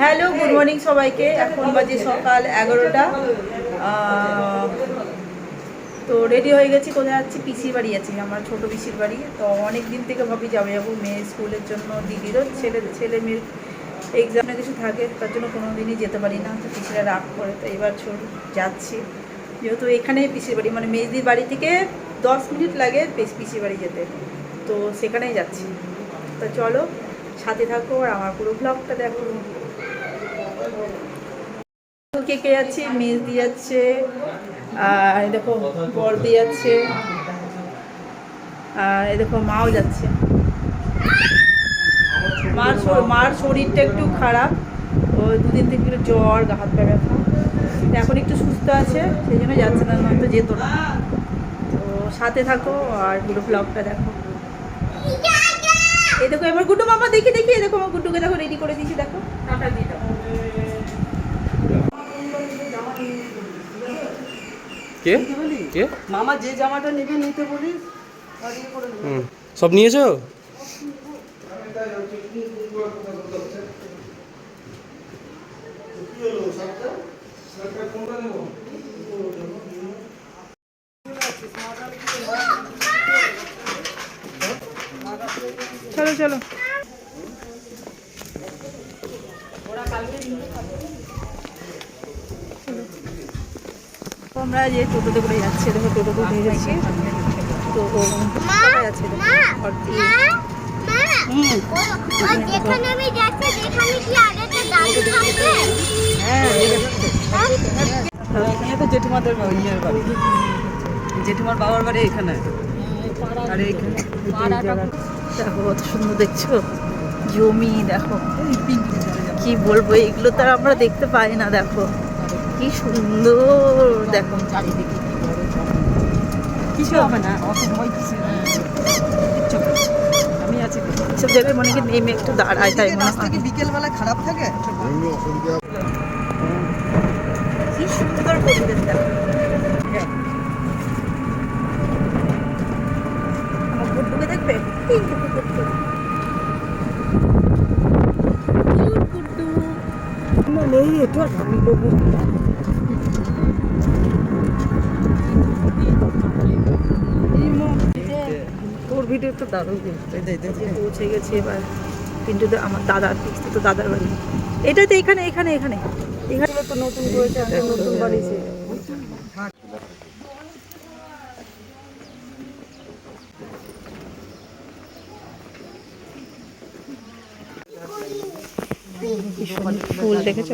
Hello good morning সবাইকে। এখন বাজে সকাল এগারোটা। তো রেডি হয়ে গেছি, কোথায় যাচ্ছি? পিসির বাড়ি আছি, আমার ছোট পিসির বাড়ি। তো অনেক দিন থেকে ভাবি যাব যাব মেয়ে স্কুলের জন্য, দিদিরও ছেলে ছেলে মেয়ের এক্সামে কিছু থাকে, তার জন্য কোনো দিনই যেতে পারি না। তো পিসিরা রাগ করে, তো এবার চল যাচ্ছি। যেহেতু এখানে পিসির বাড়ি মানে মেজদির বাড়ি থেকে দশ মিনিট লাগে পিসির বাড়ি যেতে। তো সেখানেই যাচ্ছি। তো চলো সাথে থাকো আর আমার পুরো ব্লগটা দেখো। কে কে যাচ্ছে দিয়ে যাচ্ছে আর দেখো দিয়ে যাচ্ছে আর দেখো মাও যাচ্ছে। মার মার শরীরটা একটু খারাপ। ও দুদিন থেকে একটু জ্বর, গা হাত পা ব্যথা। এখন একটু সুস্থ আছে, সেই জন্য যাচ্ছে না, নয়তো যেত না। তো সাথে থাকো আর পুরো ব্লগটা দেখো। এই দেখো এবার গুড্ডু মামা দেখি দেখি এই দেখো আমার গুড্ডুকে দেখো রেডি করে দিয়েছি দেখো। কে? কে মামা যে জামাটা নেবে নিতে বলিস ইয়ে করে নেবে। চলো চলো। তো আমরা যে টোটোতে করে যাচ্ছি দেখো টোটোতে উঠে গেছি। তো কোথায় যাচ্ছে হ্যাঁ তো জেঠিমাদের বা- বাড়ি। জেঠিমার বাবার বাড়ি এখানে। আর এইখানে। দেখো কত সুন্দর দেখছ? জমি দেখো কি বলব এগুলো তো আমরা দেখতে পাই না দেখো। কি সুন্দর দেখো। চারিদিকে। কিছু হবে না অত ভয় কিছু। আমি আছি। সব জায়গায় মনে কি নেমে একটু দাঁড়ায় তাই মনে হয়। কি বিকেল বেলা খারাপ থাকে? কি সুন্দর পরিবেশ দেখো। দেখবে এই দেখো গুড্ডু। Cute গুড্ডু। নেই এটা আমি লোক তোর ভিডিও তো দারুণ পৌঁছে গেছে এবার। কিন্তু আমার দাদার তো দাদার বাড়ি। এটা তো এখানে এখানে এখানে। এখানে তো নতুন করেছে নতুন বাড়িছে ফুল দেখেছ?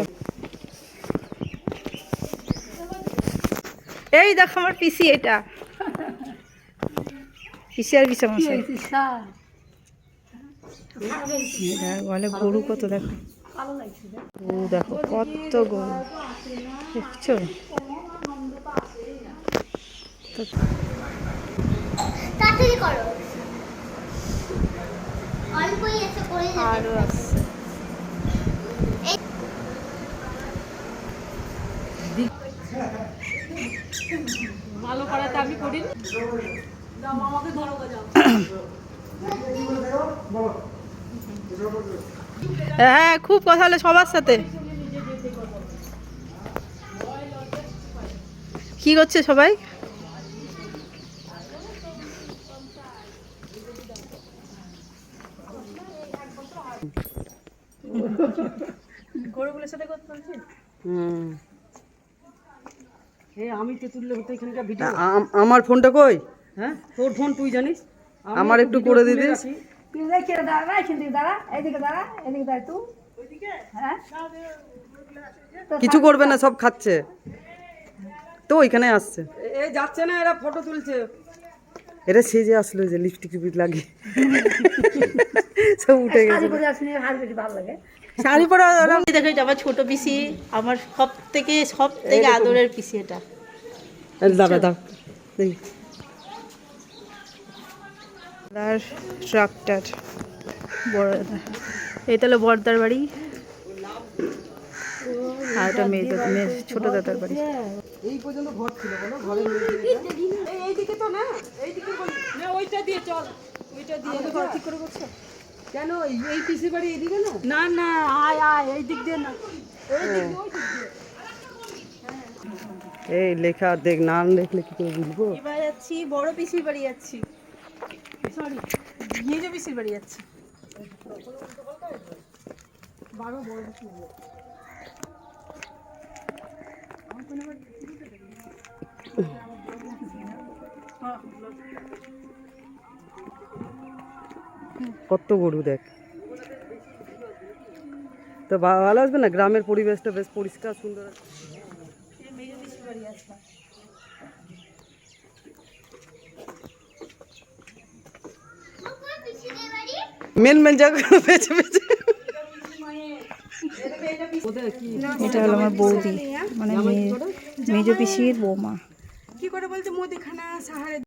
এই দেখো আমার পিসি এটা। পিসি আর পিসা মশাই। বলে গরু কত দেখো? ও দেখো কত গরু। দেখছ? আরও আসছে হ্যাঁ খুব কথা হলো সবার সাথে। কি করছে সবাই? গরুগুলোর সাথে কথা বলছি হুম। আমি তো তুললে এখানকার ভিডিও আমার ফোনটা কই? হ্যাঁ তোর ফোন তুই জানিস? আমার একটু করে তুলে দিদিস। রাখি। তুই দেখে দাঁড়া এখান থেকে দাঁড়া এদিকে দাঁড়া এদিকে দাঁড়া তুই। হ্যাঁ। কিছু করবে না সব খাচ্ছে। তো ওইখানে আসছে। এ- এই যাচ্ছে না এরা ফটো তুলছে। এটা যে আসলো যে লিপস্টিক লাগিয়ে। সব উঠে গেছে। ভালো লাগে। শাড়ি পরা দেখো এটা আমার ছোট পিসি আমার সব থেকে সব থেকে আদরের পিসি এটা। দাঁড়া দাঁড়া দেখি আর ট্রাক্টর। বড় দাদা এটা হলো বড়দার বাড়ি। আর এটা মেয়ে দাদা- মেয়ে ছোট দাদার বাড়ি। এই পর্যন্ত ঘর ছিল বলো ঘরের মধ্যে এই- এইদিকে তো না। এইদিকে বলি। না ওইটা দিয়ে চল। ওইটা দিয়ে ঘর ঠিক করে করছ কেন? এই- পিসি বাড়ি এদিকে না? না না আয় আয় এই দিক দিয়ে না। এই লেখা দেখ নাম দেখলে কি করে বুঝব? এবার যাচ্ছি বড় পিসির বাড়ি যাচ্ছি। সরি মেজো পিসির বাড়ি যাচ্ছি। কত গরু দেখ। তো ভালো আসবে না? গ্রামের পরিবেশটা বেশ পরিষ্কার সুন্দর মেন মেন জায়গাগুলো বেছে বেছে এটা হলো আমার বৌদি মানে মেজো পিসির বৌমা। কি করে বলছে? মুদিখানা সাহারে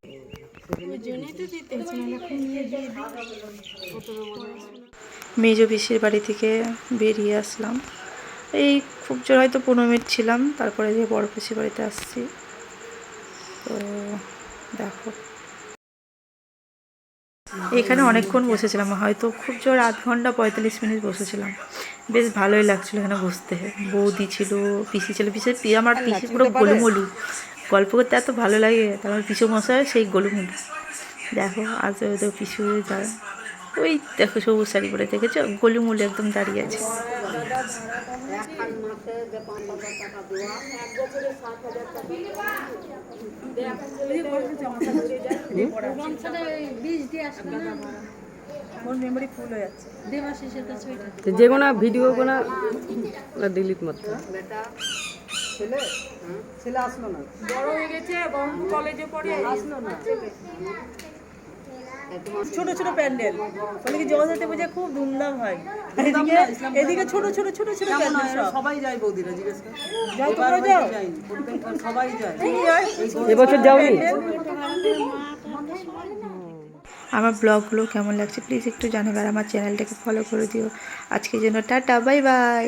মেজো পিসির বাড়ি থেকে বেরিয়ে আসলাম। এই খুব জোর হয়তো পনেরো মিনিট ছিলাম, তারপরে যে বড় পিসির বাড়িতে আসছি। তো দেখো। এখানে অনেকক্ষণ বসেছিলাম, হয়তো খুব জোর আধ ঘণ্টা পঁয়তাল্লিশ মিনিট বসেছিলাম। বেশ ভালোই লাগছিল এখানে বসতে। বৌদি ছিল, পিসি ছিল, পিসের পি আমার পিসি পুরো গোলুমলু। গল্প করতে এত ভালো লাগে। তারপর পিসু মশাই সেই গোলুমলু দেখো আজ ওদের পিছু যারা ওই দেখো সবুজ শাড়ি পরে দেখেছ গলুমুলু একদম দাঁড়িয়ে আছে। ওর মেমোরি ফুল হয়ে যাচ্ছে তো যে কোনো ভিডিও কোনো ডিলিট মারতে ছেলে? আসলো না। ছোট ছোট প্যান্ডেল। ওদিকে কি জগদ্ধাত্রী পূজা খুব ধুমধাম হয়। এদিকে এদিকে ছোট ছোট ছোট ছোট প্যান্ডেল সবাই যায় বৌদিরা জিজ্ঞেস করে। যাও তোমরা যাও। সবাই যায়। এবছর যাওনি? আমার ব্লগগুলো কেমন লাগছে প্লিজ একটু জানাবে আর আমার চ্যানেলটাকে ফলো করে দিও। আজকের জন্য টাটা বাই বাই